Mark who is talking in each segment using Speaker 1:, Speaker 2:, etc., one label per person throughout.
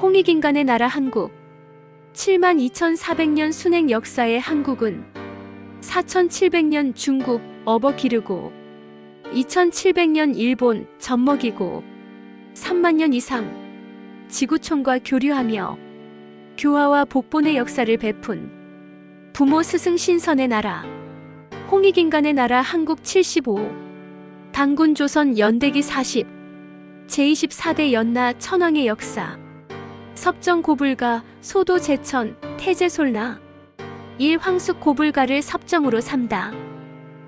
Speaker 1: 홍익인간의 나라 한국. 7만 2,400년 순행 역사의 한국은 4,700년 중국 어버 기르고 2,700년 일본 젖먹이고 3만 년 이상 지구촌과 교류하며 교화와 복본의 역사를 베푼 부모 스승 신선의 나라. 홍익인간의 나라 한국 75 당군 조선 연대기 40 제24대 연나 천왕의 역사 섭정 고불가 소도 제천 태제솔나 일 황숙 고불가를 섭정으로 삼다.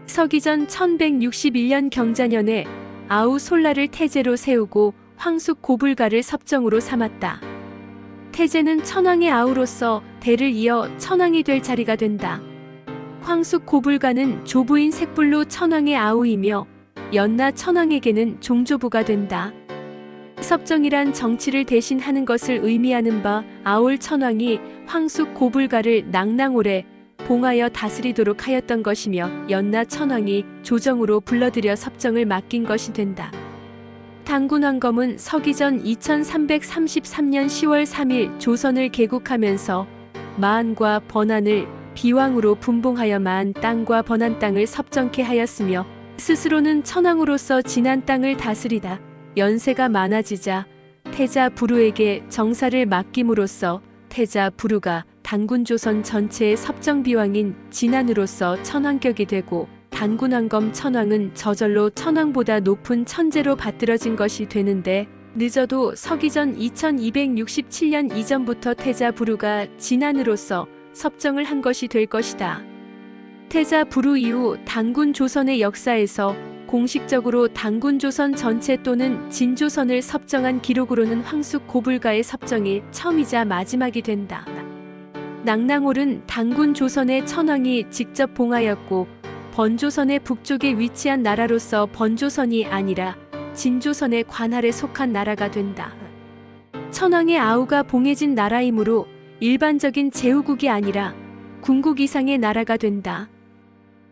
Speaker 1: 서기전 1161년 경자년에 아우 솔라를 태제로 세우고 황숙 고불가를 섭정으로 삼았다. 태제는 천왕의 아우로서 대를 이어 천왕이 될 자리가 된다. 황숙 고불가는 조부인 색불로 천왕의 아우이며 연나 천왕에게는 종조부가 된다. 섭정이란 정치를 대신하는 것을 의미하는 바 아울 천왕이 황숙 고불가를 낭낭오래 봉하여 다스리도록 하였던 것이며 연나 천왕이 조정으로 불러들여 섭정을 맡긴 것이 된다. 당군왕검은 서기전 2333년 10월 3일 조선을 개국하면서 마안과 번안을 비왕으로 분봉하여 마안 땅과 번안 땅을 섭정케 하였으며 스스로는 천왕으로서 지난 땅을 다스리다 연세가 많아지자 태자 부루에게 정사를 맡김으로써 태자 부루가 단군 조선 전체의 섭정 비왕인 진안으로서 천왕격이 되고 단군왕검 천왕은 저절로 천왕보다 높은 천재로 받들어진 것이 되는데 늦어도 서기전 2267년 이전부터 태자 부루가 진안으로서 섭정을 한 것이 될 것이다. 태자 부루 이후 단군 조선의 역사에서 공식적으로 단군 조선 전체 또는 진조선을 섭정한 기록으로는 황숙 고불가의 섭정이 처음이자 마지막이 된다. 낭낭홀은 단군 조선의 천왕이 직접 봉하였고 번조선의 북쪽에 위치한 나라로서 번조선이 아니라 진조선의 관할에 속한 나라가 된다. 천왕의 아우가 봉해진 나라이므로 일반적인 제후국이 아니라 군국 이상의 나라가 된다.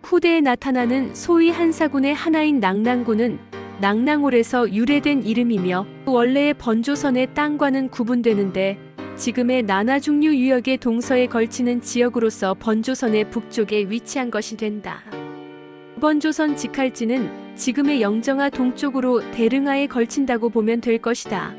Speaker 1: 후대에 나타나는 소위 한사군의 하나인 낭낭군은 낭낭홀에서 유래된 이름이며 원래의 번조선의 땅과는 구분되는데 지금의 나나중류 유역의 동서에 걸치는 지역으로서 번조선의 북쪽에 위치한 것이 된다. 번조선 직할지는 지금의 영정하 동쪽으로 대릉하에 걸친다고 보면 될 것이다.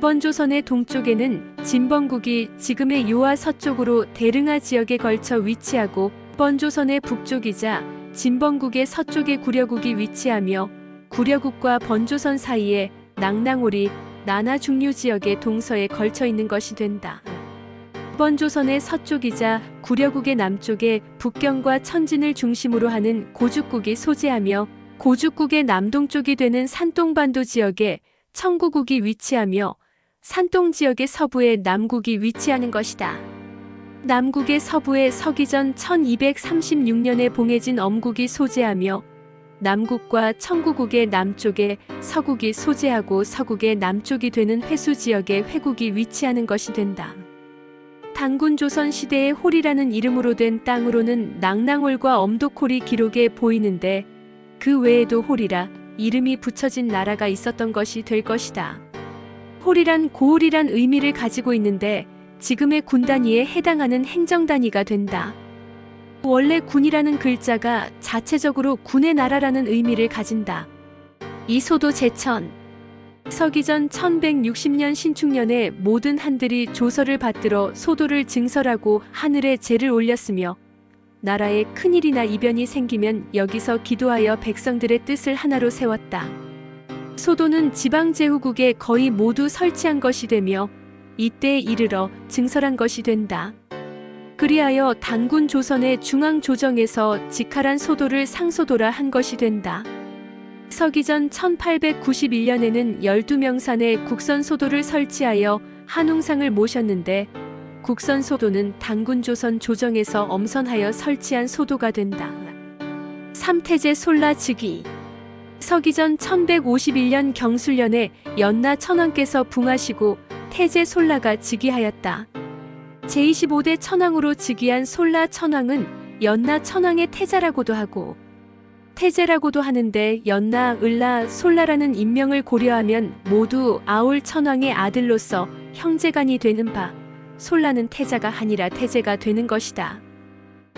Speaker 1: 번조선의 동쪽에는 진번국이 지금의 요하 서쪽으로 대릉하 지역에 걸쳐 위치하고 번 조선의 북쪽이자 진번국의 서쪽에 구려국이 위치하며 구려국과 번조선 사이에 낭낭홀이 나나 중류 지역의 동서에 걸쳐 있는 것이 된다. 번조선의 서쪽이자 구려국의 남쪽에 북경과 천진을 중심으로 하는 고죽국이 소재하며 고죽국의 남동쪽이 되는 산동반도 지역에 청구국이 위치하며 산동 지역의 서부에 남국이 위치하는 것이다. 남국의 서부에 서기 전 1236년에 봉해진 엄국이 소재하며 남국과 청구국의 남쪽에 서국이 소재하고 서국의 남쪽이 되는 회수 지역에 회국이 위치하는 것이 된다. 당군 조선 시대의 홀이라는 이름으로 된 땅으로는 낭낭홀과 엄독홀이 기록에 보이는데 그 외에도 홀이라 이름이 붙여진 나라가 있었던 것이 될 것이다. 홀이란 고홀이란 의미를 가지고 있는데 지금의 군 단위에 해당하는 행정 단위가 된다. 원래 군이라는 글자가 자체적으로 군의 나라라는 의미를 가진다. 이 소도 제천 서기전 1160년 신축년에 모든 한들이 조서를 받들어 소도를 증설하고 하늘에 제를 올렸으며 나라에 큰일이나 이변이 생기면 여기서 기도하여 백성들의 뜻을 하나로 세웠다. 소도는 지방 제후국에 거의 모두 설치한 것이 되며 이때에 이르러 증설한 것이 된다. 그리하여 단군 조선의 중앙 조정에서 직할한 소도를 상소도라 한 것이 된다. 서기전 1891년에는 12명산에 국선 소도를 설치하여 한웅상을 모셨는데 국선 소도는 단군 조선 조정에서 엄선하여 설치한 소도가 된다. 삼태제 솔라 즉위 서기전 1151년 경술년에 연나 천왕께서 붕하시고 태제 솔라가 즉위하였다. 제25대 천왕으로 즉위한 솔라 천왕은 연나 천왕의 태자라고도 하고 태제라고도 하는데 연나, 을라, 솔라라는 인명을 고려하면 모두 아울 천왕의 아들로서 형제간이 되는 바 솔라는 태자가 아니라 태제가 되는 것이다.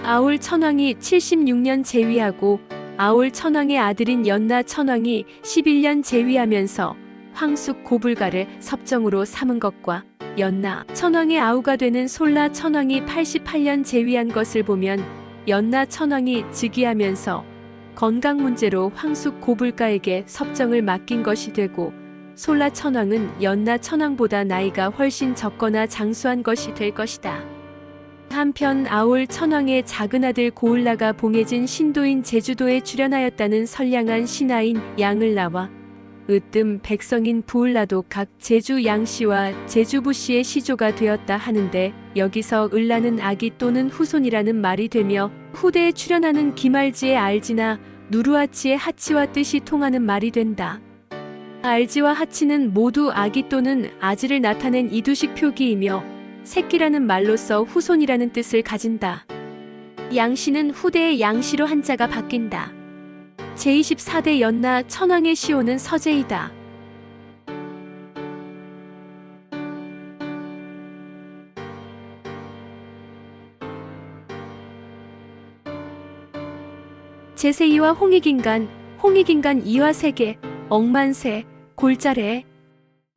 Speaker 1: 아울 천왕이 76년 재위하고 아울 천왕의 아들인 연나 천왕이 11년 재위하면서 황숙 고불가를 섭정으로 삼은 것과 연나 천왕의 아우가 되는 솔라 천왕이 88년 재위한 것을 보면 연나 천왕이 즉위하면서 건강 문제로 황숙 고불가에게 섭정을 맡긴 것이 되고 솔라 천왕은 연나 천왕보다 나이가 훨씬 적거나 장수한 것이 될 것이다. 한편 아울 천왕의 작은 아들 고을라가 봉해진 신도인 제주도에 출연하였다는 선량한 신하인 양을 나와 으뜸 백성인 부을라도 각 제주 양씨와 제주부씨의 시조가 되었다 하는데 여기서 을라는 아기 또는 후손이라는 말이 되며 후대에 출연하는 기말지의 알지나 누르하치의 하치와 뜻이 통하는 말이 된다. 알지와 하치는 모두 아기 또는 아지를 나타낸 이두식 표기이며 새끼라는 말로써 후손이라는 뜻을 가진다. 양씨는 후대의 양씨로 한자가 바뀐다. 제24대 연나 천왕의 시호는 서재이다. 제세이와 홍익인간, 홍익인간 이화 세계, 억만세, 골자래,